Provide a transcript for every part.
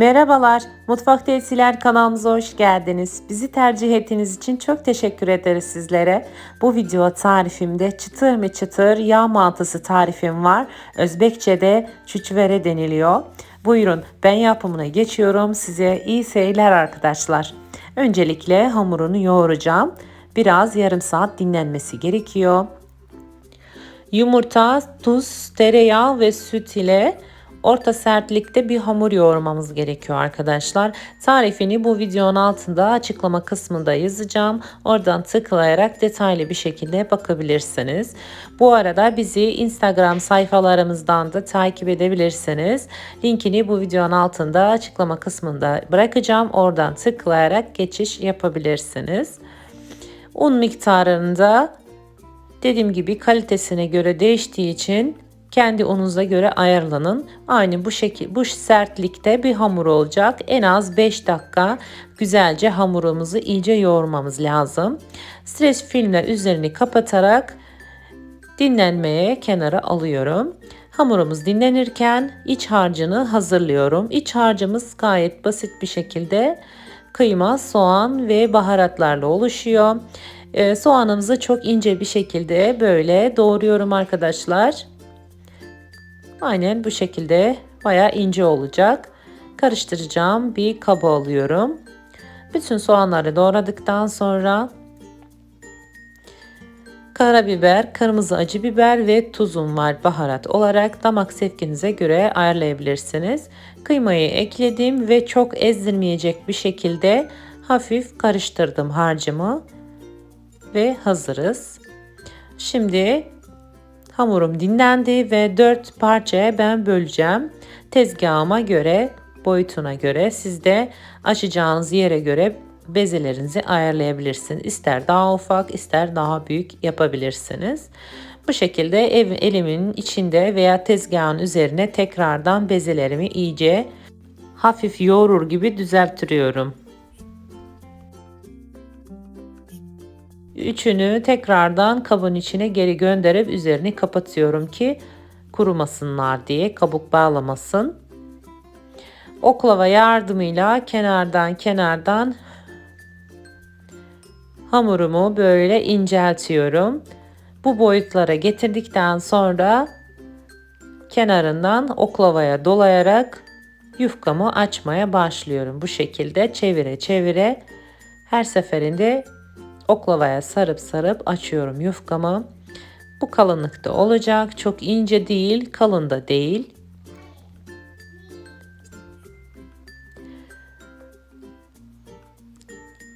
Merhabalar, Mutfak Tesiler kanalımıza hoş geldiniz. Bizi tercih ettiğiniz için çok teşekkür ederiz sizlere. Bu video tarifimde çıtır mı çıtır yağ mantısı tarifim var. Özbekçe'de çüçvere deniliyor. Buyurun ben yapımına geçiyorum. Size iyi seyirler arkadaşlar. Öncelikle hamurunu yoğuracağım. Biraz yarım saat dinlenmesi gerekiyor. Yumurta, tuz, tereyağı ve süt ile orta sertlikte bir hamur yoğurmamız gerekiyor arkadaşlar. Tarifini bu videonun altında açıklama kısmında yazacağım. Oradan tıklayarak detaylı bir şekilde bakabilirsiniz. Bu arada bizi Instagram sayfalarımızdan da takip edebilirsiniz. Linkini bu videonun altında açıklama kısmında bırakacağım. Oradan tıklayarak geçiş yapabilirsiniz. Un miktarında dediğim gibi kalitesine göre değiştiği için kendi ununuza göre ayarlanın. Aynı bu şekil bu sertlikte bir hamur olacak. En az 5 dakika güzelce hamurumuzu iyice yoğurmamız lazım. Stres filmler üzerini kapatarak dinlenmeye kenara alıyorum. Hamurumuz dinlenirken iç harcını hazırlıyorum. İç harcımız gayet basit bir şekilde kıyma, soğan ve baharatlarla oluşuyor. Ee, soğanımızı çok ince bir şekilde böyle doğruyorum arkadaşlar. Aynen bu şekilde baya ince olacak. Karıştıracağım bir kaba alıyorum. Bütün soğanları doğradıktan sonra karabiber, kırmızı acı biber ve tuzum var baharat olarak damak zevkinize göre ayarlayabilirsiniz. Kıymayı ekledim ve çok ezdirmeyecek bir şekilde hafif karıştırdım harcımı ve hazırız. Şimdi Hamurum dinlendi ve 4 parçaya ben böleceğim. Tezgahıma göre, boyutuna göre siz de açacağınız yere göre bezelerinizi ayarlayabilirsiniz. İster daha ufak, ister daha büyük yapabilirsiniz. Bu şekilde ev, elimin içinde veya tezgahın üzerine tekrardan bezelerimi iyice hafif yoğurur gibi düzelttiriyorum. Üçünü tekrardan kabın içine geri gönderip üzerini kapatıyorum ki kurumasınlar diye kabuk bağlamasın. Oklava yardımıyla kenardan kenardan hamurumu böyle inceltiyorum. Bu boyutlara getirdikten sonra kenarından oklavaya dolayarak yufkamı açmaya başlıyorum. Bu şekilde çevire çevire her seferinde oklavaya sarıp sarıp açıyorum yufkamı. Bu kalınlıkta olacak. Çok ince değil, kalın da değil.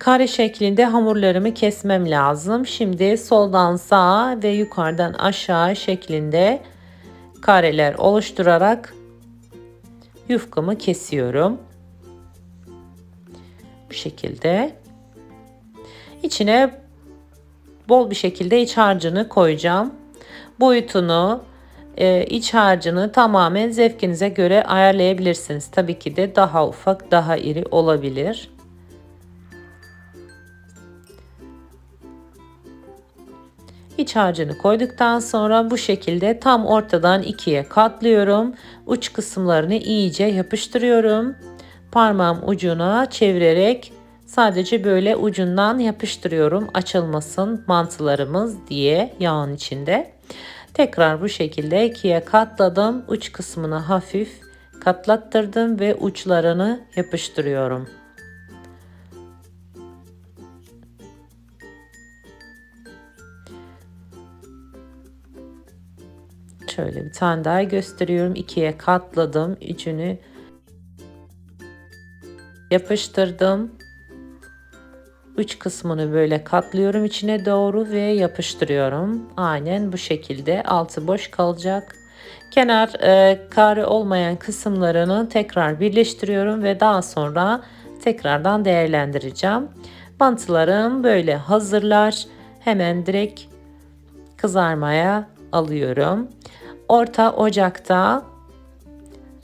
Kare şeklinde hamurlarımı kesmem lazım. Şimdi soldan sağa ve yukarıdan aşağı şeklinde kareler oluşturarak yufkamı kesiyorum. Bu şekilde. İçine bol bir şekilde iç harcını koyacağım. Boyutunu, e, iç harcını tamamen zevkinize göre ayarlayabilirsiniz. Tabii ki de daha ufak, daha iri olabilir. İç harcını koyduktan sonra bu şekilde tam ortadan ikiye katlıyorum. Uç kısımlarını iyice yapıştırıyorum. Parmağım ucuna çevirerek Sadece böyle ucundan yapıştırıyorum açılmasın mantılarımız diye yağın içinde. Tekrar bu şekilde ikiye katladım. Uç kısmını hafif katlattırdım ve uçlarını yapıştırıyorum. Şöyle bir tane daha gösteriyorum. İkiye katladım. Üçünü yapıştırdım. Üç kısmını böyle katlıyorum içine doğru ve yapıştırıyorum. Aynen bu şekilde altı boş kalacak. Kenar e, kare olmayan kısımlarını tekrar birleştiriyorum ve daha sonra tekrardan değerlendireceğim. Bantılarım böyle hazırlar. Hemen direkt kızarmaya alıyorum. Orta ocakta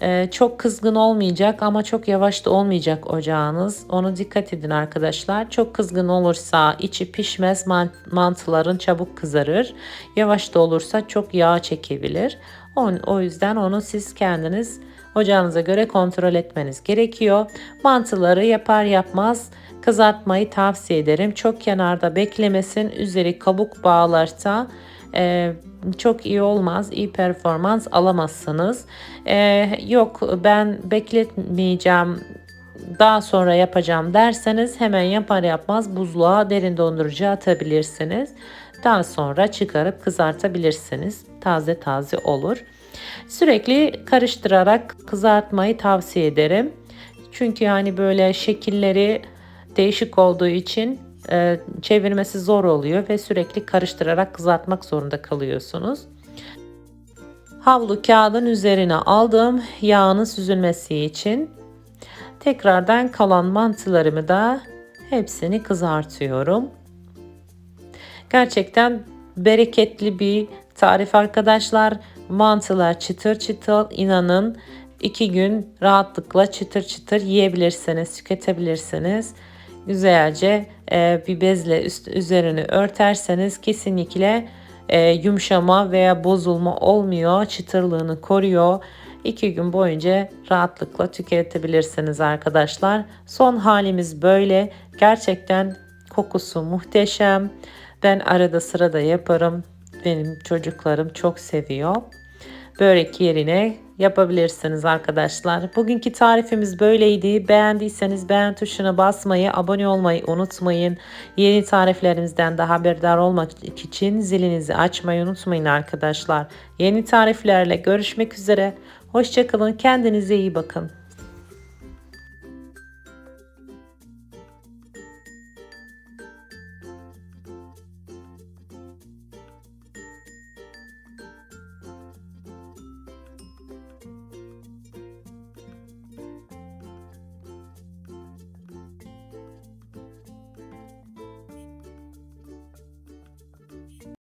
ee, çok kızgın olmayacak ama çok yavaş da olmayacak ocağınız. Onu dikkat edin arkadaşlar. Çok kızgın olursa içi pişmez mantıların çabuk kızarır. Yavaş da olursa çok yağ çekebilir. O, yüzden onu siz kendiniz ocağınıza göre kontrol etmeniz gerekiyor. Mantıları yapar yapmaz kızartmayı tavsiye ederim. Çok kenarda beklemesin. Üzeri kabuk bağlarsa e, çok iyi olmaz. iyi performans alamazsınız. E, yok ben bekletmeyeceğim daha sonra yapacağım derseniz hemen yapar yapmaz buzluğa derin dondurucuya atabilirsiniz. Daha sonra çıkarıp kızartabilirsiniz. Taze taze olur. Sürekli karıştırarak kızartmayı tavsiye ederim. Çünkü yani böyle şekilleri değişik olduğu için e, çevirmesi zor oluyor ve sürekli karıştırarak kızartmak zorunda kalıyorsunuz. Havlu kağıdın üzerine aldım yağının süzülmesi için. Tekrardan kalan mantılarımı da hepsini kızartıyorum. Gerçekten bereketli bir tarif arkadaşlar. Mantılar çıtır çıtır inanın iki gün rahatlıkla çıtır çıtır yiyebilirsiniz, tüketebilirsiniz. Güzelce e, bir bezle üst, üzerini örterseniz kesinlikle e, yumuşama veya bozulma olmuyor. Çıtırlığını koruyor. İki gün boyunca rahatlıkla tüketebilirsiniz arkadaşlar. Son halimiz böyle. Gerçekten kokusu muhteşem. Ben arada sırada yaparım. Benim çocuklarım çok seviyor. Börek yerine yapabilirsiniz arkadaşlar. Bugünkü tarifimiz böyleydi. Beğendiyseniz beğen tuşuna basmayı, abone olmayı unutmayın. Yeni tariflerimizden de haberdar olmak için zilinizi açmayı unutmayın arkadaşlar. Yeni tariflerle görüşmek üzere. Hoşçakalın. Kendinize iyi bakın.